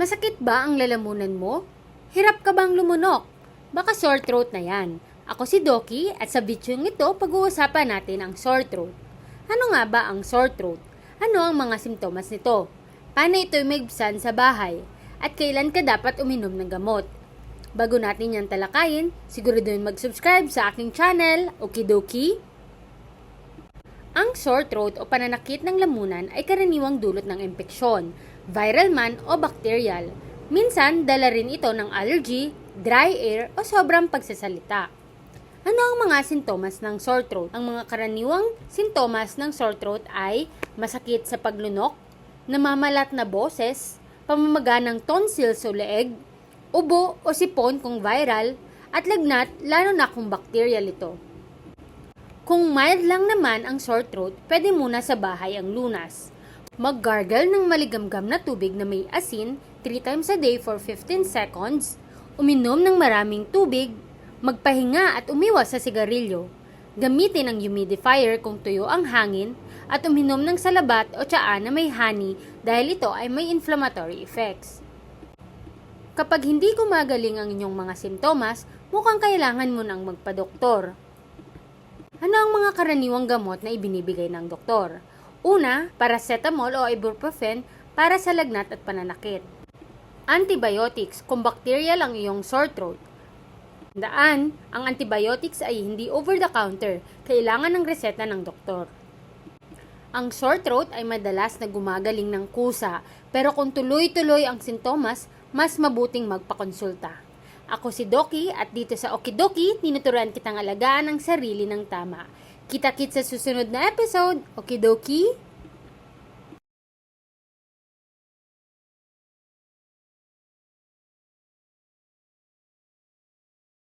Masakit ba ang lalamunan mo? Hirap ka bang lumunok? Baka sore throat na yan. Ako si Doki at sa video ito pag-uusapan natin ang sore throat. Ano nga ba ang sore throat? Ano ang mga simptomas nito? Paano ito maibsan sa bahay? At kailan ka dapat uminom ng gamot? Bago natin yan talakayin, siguraduhin mag-subscribe sa aking channel, Okidoki. Ang sore throat o pananakit ng lamunan ay karaniwang dulot ng impeksyon, viral man o bacterial. Minsan, dala rin ito ng allergy, dry air o sobrang pagsasalita. Ano ang mga sintomas ng sore throat? Ang mga karaniwang sintomas ng sore throat ay masakit sa paglunok, namamalat na boses, pamamaga ng tonsils o leeg, ubo o sipon kung viral, at lagnat lalo na kung bacterial ito. Kung mild lang naman ang sore throat, pwede muna sa bahay ang lunas. Mag-gargle ng maligamgam na tubig na may asin 3 times a day for 15 seconds, uminom ng maraming tubig, magpahinga at umiwas sa sigarilyo. Gamitin ang humidifier kung tuyo ang hangin at uminom ng salabat o tsaa na may honey dahil ito ay may inflammatory effects. Kapag hindi gumagaling ang inyong mga simptomas, mukhang kailangan mo nang magpadoktor. Ano ang mga karaniwang gamot na ibinibigay ng doktor? Una, paracetamol o ibuprofen para sa lagnat at pananakit. Antibiotics kung bacterial ang iyong sore throat. Daan, ang antibiotics ay hindi over-the-counter, kailangan ng reseta ng doktor. Ang sore throat ay madalas na gumagaling ng kusa, pero kung tuloy-tuloy ang sintomas, mas mabuting magpakonsulta. Ako si Doki at dito sa Okidoki, tinuturuan kitang alagaan ang sarili ng tama. Kita-kit sa susunod na episode. Okidoki?